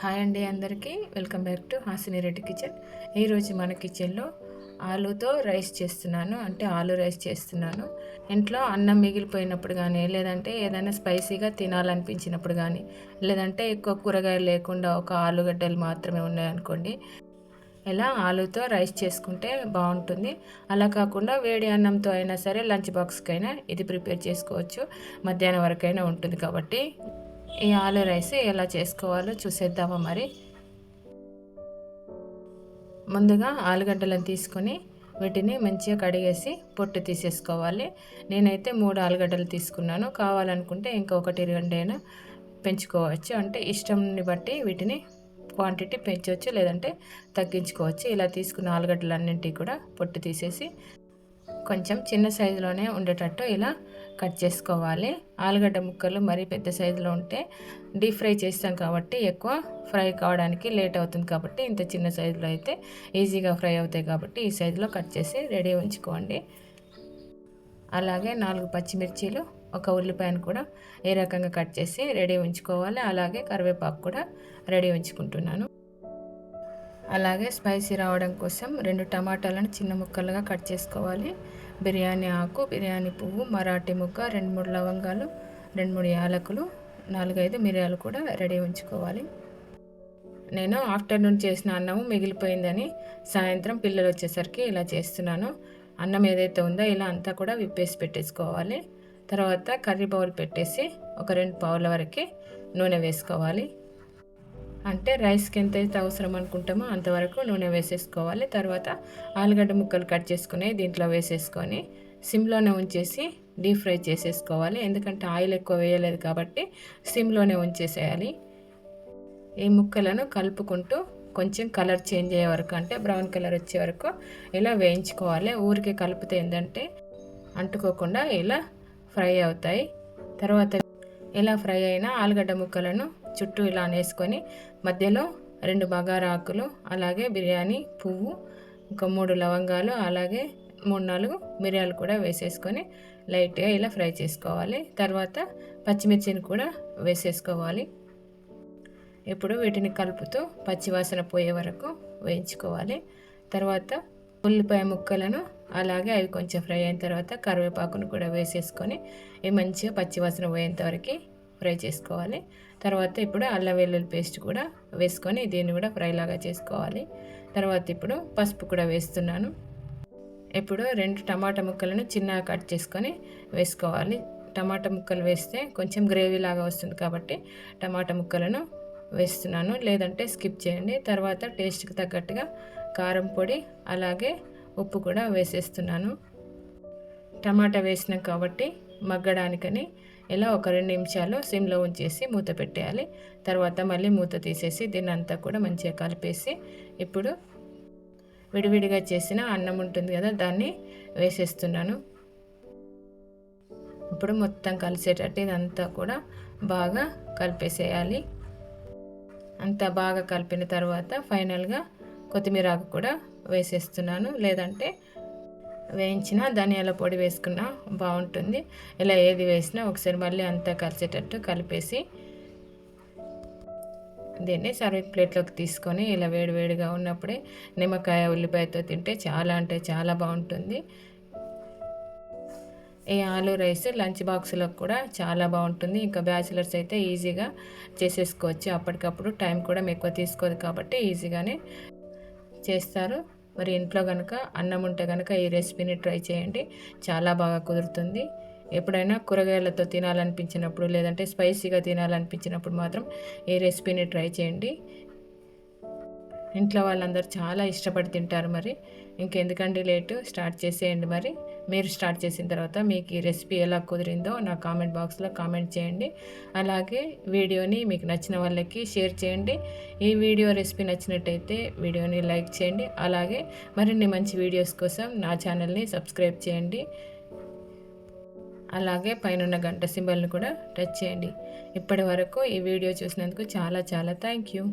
Hi అండి అందరికీ. Welcome back to Hasini Reddy kitchen. ఈరోజు మన కిచెన్లో ఆలుతో రైస్ చేస్తున్నాను. అంటే ఆలు రైస్ చేస్తున్నాను. ఇంట్లో అన్నం మిగిలిపోయినప్పుడు కానీ లేదంటే ఏదైనా స్పైసీగా తినాలనిపించినప్పుడు కానీ లేదంటే ఎక్కువ కూరగాయలు లేకుండా ఒక ఆలుగడ్డలు మాత్రమే ఉన్నాయనుకోండి ఇలా ఆలుతో రైస్ చేసుకుంటే బాగుంటుంది. అలా కాకుండా వేడి అన్నంతో అయినా సరే లంచ్ బాక్స్కైనా ఇది ప్రిపేర్ చేసుకోవచ్చు. మధ్యాహ్నం వరకైనా ఉంటుంది కాబట్టి. ఈ ఆలు రైస్ ఎలా చేసుకోవాలో చూసేద్దామా మరి. ముందుగా ఆలుగడ్డలను తీసుకొని వీటిని మంచిగా కడిగేసి పొట్టు తీసేసుకోవాలి. నేనైతే మూడు ఆలుగడ్డలు తీసుకున్నాను. కావాలనుకుంటే ఇంకొకటి రెండైనా పెంచుకోవచ్చు. అంటే ఇష్టంని బట్టి వీటిని క్వాంటిటీ పెంచవచ్చు లేదంటే తగ్గించుకోవచ్చు. ఇలా తీసుకున్న ఆలుగడ్డలన్నింటినీ కూడా పొట్టు తీసేసి కొంచెం చిన్న సైజులోనే ఉండేటట్టు ఇలా కట్ చేసుకోవాలి. ఆలుగడ్డ ముక్కలు మరీ పెద్ద సైజులో ఉంటే డీప్ ఫ్రై చేస్తాం కాబట్టి ఎక్కువ ఫ్రై కావడానికి లేట్ అవుతుంది కాబట్టి ఇంత చిన్న సైజులో అయితే ఈజీగా ఫ్రై అవుతాయి కాబట్టి ఈ సైజులో కట్ చేసి రెడీ ఉంచుకోండి. అలాగే నాలుగు పచ్చిమిర్చీలు ఒక ఉల్లిపాయను కూడా ఏ రకంగా కట్ చేసి రెడీ ఉంచుకోవాలి. అలాగే కరివేపాకు కూడా రెడీ ఉంచుకుంటున్నాను. అలాగే స్పైసీ రావడం కోసం రెండు టమాటాలను చిన్న ముక్కలుగా కట్ చేసుకోవాలి. బిర్యానీ ఆకు బిర్యానీ పువ్వు మరాఠీ ముక్క రెండు మూడు లవంగాలు రెండు మూడు యాలకులు నాలుగైదు మిరియాలు కూడా రెడీ ఉంచుకోవాలి. నేను ఆఫ్టర్నూన్ చేసిన అన్నము మిగిలిపోయిందని సాయంత్రం పిల్లలు వచ్చేసరికి ఇలా చేస్తున్నాను. అన్నం ఏదైతే ఉందో ఇలా అంతా కూడా విప్పేసి పెట్టేసుకోవాలి. తర్వాత కర్రీ బౌల్ పెట్టేసి ఒక రెండు పావుల వరకు నూనె వేసుకోవాలి. అంటే రైస్కి ఎంతైతే అవసరం అనుకుంటామో అంతవరకు నూనె వేసేసుకోవాలి. తర్వాత ఆలుగడ్డ ముక్కలు కట్ చేసుకుని దీంట్లో వేసేసుకొని సిమ్లోనే ఉంచేసి డీప్ ఫ్రై చేసేసుకోవాలి. ఎందుకంటే ఆయిల్ ఎక్కువ వేయలేదు కాబట్టి సిమ్లోనే ఉంచేసేయాలి. ఈ ముక్కలను కలుపుకుంటూ కొంచెం కలర్ చేంజ్ అయ్యే వరకు అంటే బ్రౌన్ కలర్ వచ్చే వరకు ఇలా వేయించుకోవాలి. ఊరికే కలిపితే ఏంటంటే అంటుకోకుండా ఇలా ఫ్రై అవుతాయి. తర్వాత ఇలా ఫ్రై అయిన ఆలుగడ్డ ముక్కలను చుట్టూ ఇలా వేసుకొని మధ్యలో రెండు బగారా ఆకులు అలాగే బిర్యానీ పువ్వు ఒక మూడు లవంగాలు అలాగే మూడు నాలుగు మిరియాలు కూడా వేసేసుకొని లైట్గా ఇలా ఫ్రై చేసుకోవాలి. తర్వాత పచ్చిమిర్చిని కూడా వేసేసుకోవాలి. ఇప్పుడు వీటిని కలుపుతూ పచ్చివాసన పోయే వరకు వేయించుకోవాలి. తర్వాత ఉల్లిపాయ ముక్కలను అలాగే అవి కొంచెం ఫ్రై అయిన తర్వాత కరివేపాకును కూడా వేసేసుకొని ఇవి మంచిగా పచ్చివాసన పోయేంత వరకు ఫ్రై చేసుకోవాలి. తర్వాత ఇప్పుడు అల్లం వెల్లుల్లి పేస్ట్ కూడా వేసుకొని దీన్ని కూడా ఫ్రై లాగా చేసుకోవాలి. తర్వాత ఇప్పుడు పసుపు కూడా వేస్తున్నాను. ఇప్పుడు రెండు టమాటా ముక్కలను చిన్నగా కట్ చేసుకొని వేసుకోవాలి. టమాటా ముక్కలు వేస్తే కొంచెం గ్రేవీ లాగా వస్తుంది కాబట్టి టమాటా ముక్కలను వేస్తున్నాను. లేదంటే స్కిప్ చేయండి. తర్వాత టేస్ట్కి తగ్గట్టుగా కారం పొడి అలాగే ఉప్పు కూడా వేసేస్తున్నాను. టమాటా వేసినాం కాబట్టి మగ్గడానికని ఇలా ఒక రెండు నిమిషాలు సిమ్లో ఉంచేసి మూత పెట్టేయాలి. తర్వాత మళ్ళీ మూత తీసేసి దీన్ని అంతా కూడా మంచిగా కలిపేసి ఇప్పుడు విడివిడిగా చేసిన అన్నం ఉంటుంది కదా దాన్ని వేసేస్తున్నాను. ఇప్పుడు మొత్తం కలిసేటట్టు ఇదంతా కూడా బాగా కలిపేసేయాలి. అంతా బాగా కలిపిన తర్వాత ఫైనల్గా కొత్తిమీర ఆకు కూడా వేసేస్తున్నాను. లేదంటే వేయించిన ధనియాల పొడి వేసుకున్నా బాగుంటుంది. ఇలా ఏది వేసినా ఒకసారి మళ్ళీ అంతా కలిసేటట్టు కలిపేసి దీన్ని సర్వింగ్ ప్లేట్లోకి తీసుకొని ఇలా వేడివేడిగా ఉన్నప్పుడే నిమ్మకాయ ఉల్లిపాయతో తింటే చాలా అంటే చాలా బాగుంటుంది. ఈ ఆలు రైస్ లంచ్ బాక్స్లో కూడా చాలా బాగుంటుంది. ఇంకా బ్యాచిలర్స్ అయితే ఈజీగా చేసేసుకోవచ్చు. అప్పటికప్పుడు టైం కూడా ఎక్కువ తీసుకోదు కాబట్టి ఈజీగానే చేస్తారు. మరి ఇంట్లో కనుక అన్నం ఉంటే కనుక ఈ రెసిపీని ట్రై చేయండి. చాలా బాగా కుదురుతుంది. ఎప్పుడైనా కూరగాయలతో తినాలనిపించినప్పుడు లేదంటే స్పైసీగా తినాలనిపించినప్పుడు మాత్రం ఈ రెసిపీని ట్రై చేయండి. ఇంట్లో వాళ్ళందరూ చాలా ఇష్టపడి తింటారు మరి. ఇంకెందుకండి లేటు? స్టార్ట్ చేసేయండి మరి. మీరు స్టార్ట్ చేసిన తర్వాత మీకు ఈ రెసిపీ ఎలా కుదిరిందో నా కామెంట్ బాక్స్లో కామెంట్ చేయండి. అలాగే వీడియోని మీకు నచ్చిన వాళ్ళకి షేర్ చేయండి. ఈ వీడియో రెసిపీ నచ్చినట్టయితే వీడియోని లైక్ చేయండి. అలాగే మరిన్ని మంచి వీడియోస్ కోసం నా ఛానల్ని సబ్స్క్రైబ్ చేయండి. అలాగే పైన గంట సింబల్ని కూడా టచ్ చేయండి. ఇప్పటి వరకు ఈ వీడియో చూసినందుకు చాలా చాలా థ్యాంక్ యూ.